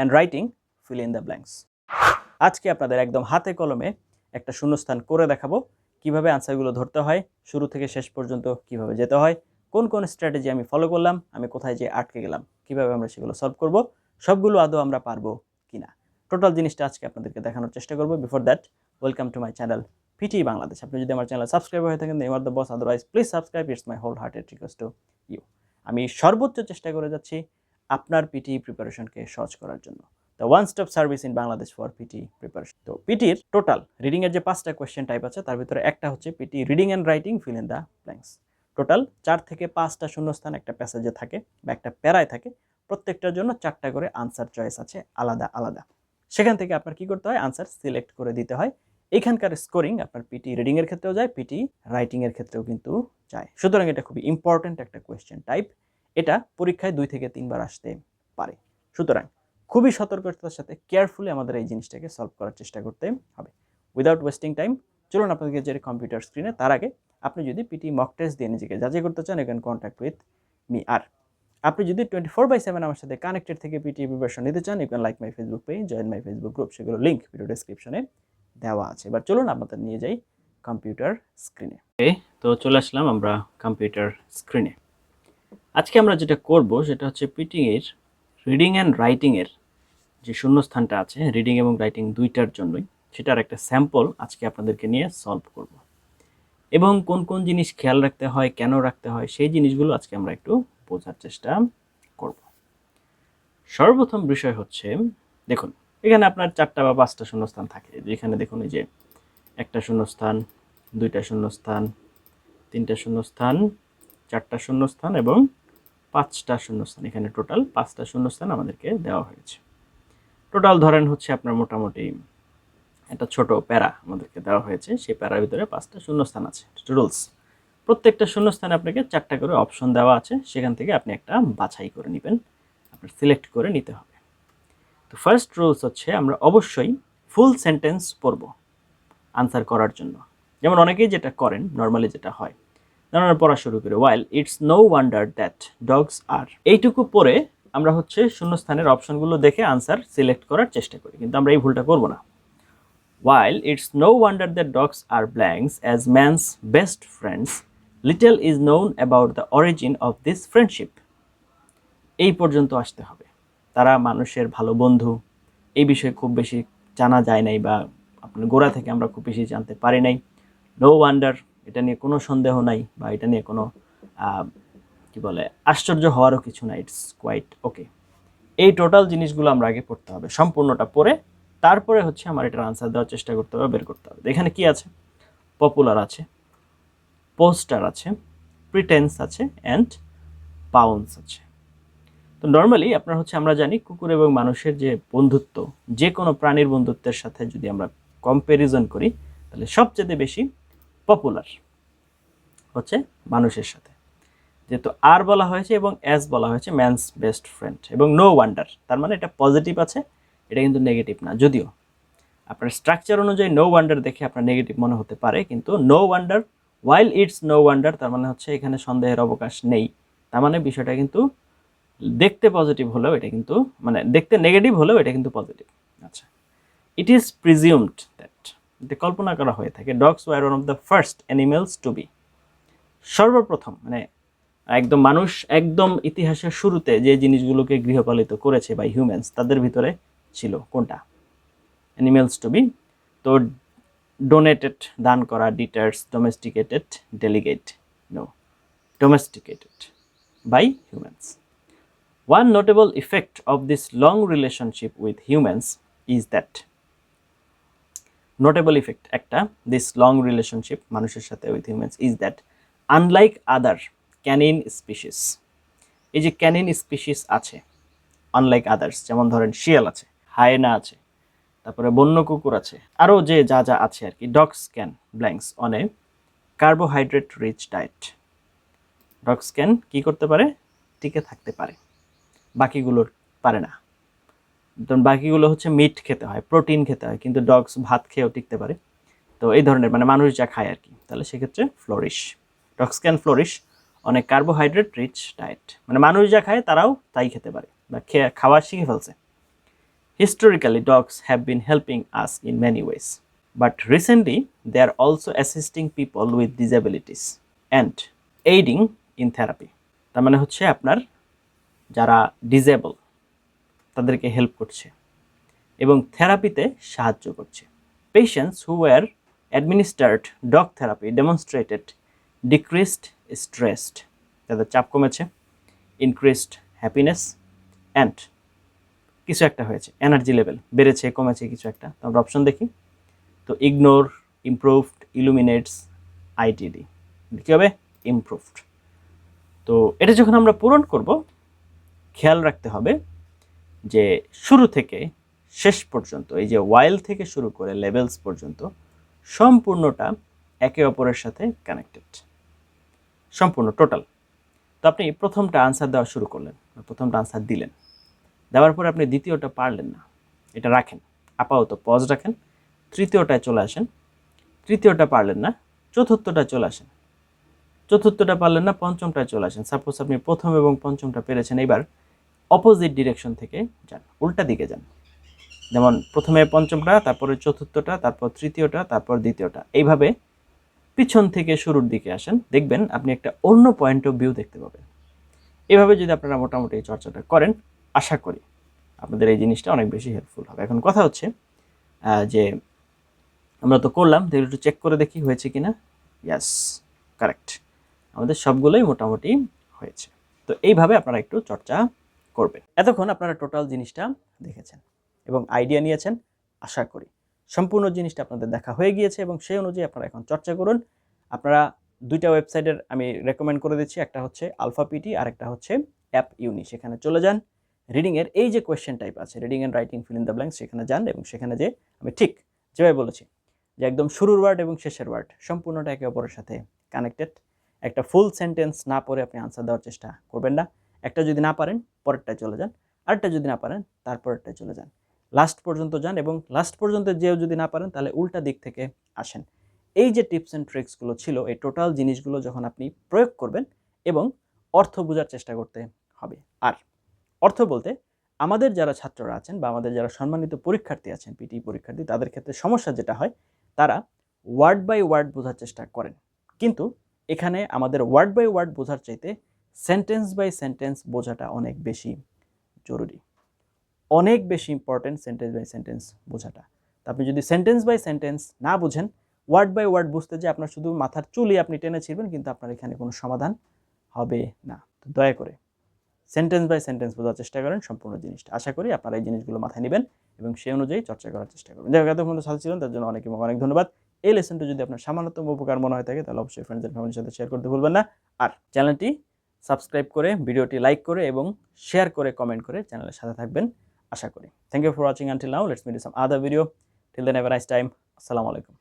And writing fill in the blanks আজকে আপনাদের একদম হাতে কলমে একটা শূন্যস্থান করে দেখাবো। কীভাবে আনসারগুলো ধরতে হয়, শুরু থেকে শেষ পর্যন্ত কীভাবে যেতে হয়, কোন কোন স্ট্র্যাটেজি আমি ফলো করলাম, আমি কোথায় যেয়ে আটকে গেলাম, কীভাবে আমরা সেগুলো সলভ করব, সবগুলো আদৌ আমরা পারব কিনা। টোটাল জিনিসটা আজকে আপনাদেরকে দেখানোর চেষ্টা করব। Before that welcome to my channel PT Bangladesh আপনি যদি আমার চ্যানেল সাবস্ক্রাইব হয়ে থাকেন M R the boss otherwise please subscribe it's my whole hearted request to you আমি সর্বোচ্চ চেষ্টা করে যাচ্ছি আপনার পিটি প্রিপারেশনকে সহজ করার জন্য। The one stop service in Bangladesh for PT preparation তো পিটির টোটাল রিডিং এর যে পাঁচটা কোয়েশ্চেন টাইপ আছে, তার ভিতরে একটা হচ্ছে PT reading and writing fill in the blanks total চার থেকে পাঁচটা শূন্যস্থান একটা প্যাসেজে থাকে বা একটা প্যারায় থাকে, প্রত্যেকটার জন্য চারটা করে আনসার চয়েস আছে, আলাদা আলাদা। সেখান থেকে আপনার কি করতে হয়? আনসার সিলেক্ট করে দিতে হয়। এখানকার স্কোরিং আপনার পিটি রিডিং এর ক্ষেত্রেও যায় পিটি রাইটিং এর ক্ষেত্রেও কিন্তু যায়। সুতরাং এটা খুবই ইম্পর্টেন্ট একটা কোয়েশ্চেন টাইপ এটা পরীক্ষায় দুই থেকে তিনবার আসতে পারে। সুতরাং খুবই সতর্কতার সাথে কেয়ারফুলি আমাদের এই জিনিসটাকে সলভ করার চেষ্টা করতে হবে। উইদাউট ওয়েস্টিং টাইম চলুন আপনাদেরকে যে কম্পিউটার স্ক্রিনে তার আগে আপনি যদি পিটি মক টেস্ট দিয়ে নিজেকে যাচাই করতে চান এখানে কন্ট্যাক্ট উইথ মি আর। আপনি যদি টোয়েন্টি ফোর বাই সেভেন আমার সাথে কানেক্টেড থেকে পিটি প্রিপারেশন নিতে চান you like my Facebook page join my Facebook group সেগুলো লিঙ্ক ভিডিও ডিসক্রিপশনে দেওয়া আছে। এবার চলুন আপনাদের নিয়ে যাই কম্পিউটার স্ক্রিনে তো চলে আসলাম আমরা কম্পিউটার স্ক্রিনে আজকে আমরা যেটা করব সেটা হচ্ছে পিটিং এর রিডিং অ্যান্ড রাইটিং এর যে শূন্যস্থানটা আছে রিডিং এবং রাইটিং দুইটার জন্যই, সেটার একটা স্যাম্পল আজকে আপনাদেরকে নিয়ে সলভ করব। এবং কোন কোন জিনিস খেয়াল রাখতে হয়, কেন রাখতে হয়, সেই জিনিসগুলো আজকে আমরা একটু বোঝার চেষ্টা করব। সর্বপ্রথম বিষয় হচ্ছে, দেখুন, এখানে আপনার চারটা বা পাঁচটা শূন্যস্থান থাকে। যেখানে দেখুন এই যে একটা শূন্যস্থান, দুইটা শূন্যস্থান, তিনটা শূন্যস্থান, চারটা শূন্যস্থান এবং পাঁচটা শূন্যস্থান, এখানে টোটাল পাঁচটা শূন্যস্থান আমাদেরকে দেওয়া হয়েছে। টোটাল ধরেন হচ্ছে আপনার মোটামুটি একটা ছোট প্যারা আমাদেরকে দেওয়া হয়েছে, সেই প্যারার ভিতরে পাঁচটা শূন্যস্থান আছে রুলস প্রত্যেকটা শূন্যস্থানে আপনাকে চারটা করে অপশন দেওয়া আছে, সেখান থেকে আপনি একটা বাছাই করে নেবেন, আপনার সিলেক্ট করে নিতে হবে। তো ফার্স্ট রুলস হচ্ছে আমরা অবশ্যই ফুল সেন্টেন্স পড়ব আনসার করার জন্য। যেমন অনেকেই যেটা করেন নর্মালি যেটা হয়। ধরনের পড়া শুরু করে। While it's no wonder that dogs are এইটুকু পরে আমরা হচ্ছে শূন্যস্থানের অপশনগুলো দেখে আনসার সিলেক্ট করার চেষ্টা করি, কিন্তু আমরা এই ভুলটা করব না। While it's no wonder that dogs are blanks as man's best friends little is known about the origin of this friendship এই পর্যন্ত আসতে হবে। তারা মানুষের ভালো বন্ধু। এই বিষয়ে খুব বেশি জানা যায় নাই বা আপনার গোড়া থেকে আমরা খুব বেশি জানতে পারি নাই। নো ওয়ান্ডার এটা নিয়ে কোনো সন্দেহ নাই বা এটা নিয়ে কোনো কি বলে, আশ্চর্য হওয়ারও কিছু নাই ইটস কোয়াইট ওকে এই টোটাল জিনিসগুলো আমরা আগে পড়তে হবে, সম্পূর্ণটা পড়ে তারপরে হচ্ছে আমার এটার আনসার দেওয়ার চেষ্টা করতে হবে, বের করতে হবে। এখানে কি আছে? পপুলার আছে পোস্টার আছে প্রিটেন্স আছে অ্যান্ড পাউন্স আছে। তো নর্মালি আপনার হচ্ছে আমরা জানি কুকুর এবং মানুষের যে বন্ধুত্ব, যে কোনো প্রাণীর বন্ধুত্বের সাথে যদি আমরা কম্প্যারিজন করি, তাহলে সবচেয়ে বেশি পপুলার হচ্ছে মানুষের সাথে। যেহেতু আর বলা হয়েছে এবং অ্যাজ বলা হয়েছে ম্যানস বেস্ট ফ্রেন্ড এবং নো ওয়ান্ডার তার মানে এটা পজিটিভ আছে, এটা কিন্তু নেগেটিভ না। যদিও আপনার স্ট্রাকচার অনুযায়ী নো ওয়ান্ডার দেখে আপনার নেগেটিভ মনে হতে পারে, কিন্তু no wonder while it's no wonder তার মানে হচ্ছে এখানে সন্দেহের অবকাশ নেই। তার মানে বিষয়টা কিন্তু দেখতে পজিটিভ হলেও এটা কিন্তু মানে দেখতে নেগেটিভ হলেও এটা কিন্তু পজিটিভ আচ্ছা ইট ইজ প্রিজিউমড দ্যাট কল্পনা করা হয়ে থাকে dogs were one of the first animals to be সর্বপ্রথম মানে একদম মানুষ একদম ইতিহাসের শুরুতে যে জিনিসগুলোকে গৃহপালিত করেছে বা হিউম্যানস তাদের ভিতরে ছিল কোনটা? অ্যানিমেলস টু বি তো ডোনেটেড দান করা ডিটার্স domesticated delegate no domesticated by humans One notable effect of this long relationship with humans is that notable effect একটা দিস লং রিলেশনশিপ মানুষের সাথে with humans is that unlike other canine species, এই যে canine species আছে unlike others যেমন ধরেন শিয়াল আছে, হায়না আছে, তারপরে বন্য কুকুর আছে, আরও যে যা যা আছে আর কি dogs can blanks on a carbohydrate rich diet dogs can কী করতে পারে? টিকে থাকতে পারে, বাকিগুলোর পারে না। বাকিগুলো হচ্ছে মিট খেতে হয় প্রোটিন খেতে হয়, কিন্তু ডগস ভাত খেয়েও টিকতে পারে। তো এই ধরনের মানে মানুষ যা খায় আর কি তাহলে সেক্ষেত্রে ফ্লোরিশ ডগস ক্যান ফ্লোরিশ অনেক কার্বোহাইড্রেট রিচ ডায়েট মানে মানুষ যা খায় তারাও তাই খেতে পারে বা খেয়ে, খাওয়া শিখে ফেলছে। Historically, dogs have been helping us in many ways, but recently, they are also assisting people with disabilities and aiding in therapy তার মানে হচ্ছে আপনার যারা ডিজেবল তাদেরকে হেল্প করছে এবং থেরাপিতে সাহায্য করছে। Patients who were administered dog therapy demonstrated decreased stressed তাদের চাপ কমেছে ইনক্রিসড হ্যাপিনেস অ্যান্ড কিছু একটা হয়েছে এনার্জি লেভেল বেড়েছে, কমেছে কিছু একটা। তো আমরা অপশন দেখি। তো ইগনোর ইমপ্রুভড ইলুমিনেটস আইটিডি কী হবে ইমপ্রুভড তো এটা যখন আমরা পূরণ করব, খেয়াল রাখতে হবে যে শুরু থেকে শেষ পর্যন্ত, এই যে ওয়াইল থেকে শুরু করে লেভেলস পর্যন্ত, সম্পূর্ণটা একে অপরের সাথে কানেক্টেড সম্পূর্ণ টোটাল তো আপনি প্রথমটা আনসার দেওয়া শুরু করলেন প্রথমটা আনসার দিলেন। দেওয়ার পরে আপনি দ্বিতীয়টা পারলেন না, এটা রাখেন। আপাতত পজ রাখেন, তৃতীয়টায় চলে আসেন, তৃতীয়টা পারলেন না, চতুর্থটা চলে আসেন। চতুর্থটা পারলেন না, পঞ্চমটায় চলে আসেন। সাপোজ আপনি প্রথম এবং পঞ্চমটা পেরেছেন এবার অপোজিট ডিরেকশন থেকে যান, উল্টা দিকে যান। যেমন প্রথমে পঞ্চমটা, তারপরে চতুর্থটা, তারপর তৃতীয়টা, তারপর দ্বিতীয়টা। এইভাবে পিছন থেকে শুরুর দিকে আসেন, দেখবেন আপনি একটা অন্য পয়েন্ট অফ ভিউ দেখতে পাবেন। এভাবে যদি আপনারা মোটামুটি এই চর্চাটা করেন, আশা করি আপনাদের এই জিনিসটা অনেক বেশি হেল্পফুল হবে। এখন কথা হচ্ছে যে আমরা তো করলাম দেখি একটু চেক করে দেখি হয়েছে কি না ইয়াস কারেক্ট আমাদের সবগুলোই মোটামুটি হয়েছে। তো এইভাবে আপনারা একটু চর্চা করবেন। এতক্ষণ আপনারা টোটাল জিনিসটা দেখেছেন এবং আইডিয়া নিয়েছেন, আশা করি। সম্পূর্ণ জিনিসটা আপনাদের দেখা হয়ে গিয়েছে এবং সেই অনুযায়ী আপনারা এখন চর্চা করুন। আপনারা দুইটা ওয়েবসাইটের আমি রেকমেন্ড করে দিচ্ছি, একটা হচ্ছে আলফা পিটি আর একটা হচ্ছে অ্যাপ ইউনি, সেখানে চলে যান। রিডিংয়ের এই যে কোয়েশ্চেন টাইপ আছে reading and writing fill in the blank সেখানে যান এবং সেখানে যে আমি ঠিক যেভাবে বলেছি, যে একদম শুরুর ওয়ার্ড এবং শেষের ওয়ার্ড সম্পূর্ণটা একে অপরের সাথে কানেক্টেড একটা ফুল সেন্টেন্স না পড়ে আপনি আনসার দেওয়ার চেষ্টা করবেন না। একটা যদি না পারেন, পরেরটায় চলে যান। আরেকটা যদি না পারেন তারপরেরটায় চলে যান। লাস্ট পর্যন্ত যান এবং লাস্ট পর্যন্ত যেও যদি না পারেন, তাহলে উল্টা দিক থেকে আসেন। এই যে টিপস অ্যান্ড ট্রিক্সগুলো ছিল, এই টোটাল জিনিসগুলো যখন আপনি প্রয়োগ করবেন এবং অর্থ বোঝার চেষ্টা করতে হবে। আর অর্থ বলতে আমাদের যারা ছাত্ররা আছেন বা আমাদের যারা সম্মানিত পরীক্ষার্থী আছেন পিটি পরীক্ষার্থী, তাদের ক্ষেত্রে সমস্যা যেটা হয়, তারা ওয়ার্ড বাই ওয়ার্ড বোঝার চেষ্টা করেন। কিন্তু এখানে আমাদের ওয়ার্ড বাই ওয়ার্ড বোঝার চাইতে সেন্টেন্স বাই সেন্টেন্স বোঝাটা অনেক বেশি জরুরি। অনেক বেশি ইম্পর্টেন্ট সেন্টেন্স বাই সেন্টেন্স বোঝাটা। আপনি যদি সেন্টেন্স বাই সেন্টেন্স না বুঝেন ওয়ার্ড বাই ওয়ার্ড বুঝতে যে আপনার শুধু মাথার চুলই আপনি টেনে ছিড়বেন, কিন্তু আপনার এখানে কোনো সমাধান হবে না। তো দয়া করে সেন্টেন্স বাই সেন্টেন্স বোঝার চেষ্টা করেন সম্পূর্ণ জিনিসটা। আশা করি আপনারা এই জিনিসগুলো মাথায় নেবেন এবং সেই অনুযায়ী চর্চা করার চেষ্টা করবেন। যাই হোক, এতক্ষণ সাথে ছিলেন, তার জন্য অনেক অনেক ধন্যবাদ। এই লেসনটা যদি আপনার সামান্যতম উপকার মনে হয়ে থাকে, তাহলে অবশ্যই ফ্রেন্ডস এন্ড ফ্যামিলির সাথে শেয়ার করতে ভুলবেন না। আর চ্যানেলটি সাবস্ক্রাইব করে, ভিডিওটি লাইক করে এবং শেয়ার করে, কমেন্ট করে চ্যানেলের সাথে থাকবেন, আশা করি। Thank you for watching until now let's meet some other video till then ever nice time আসসালামু আলাইকুম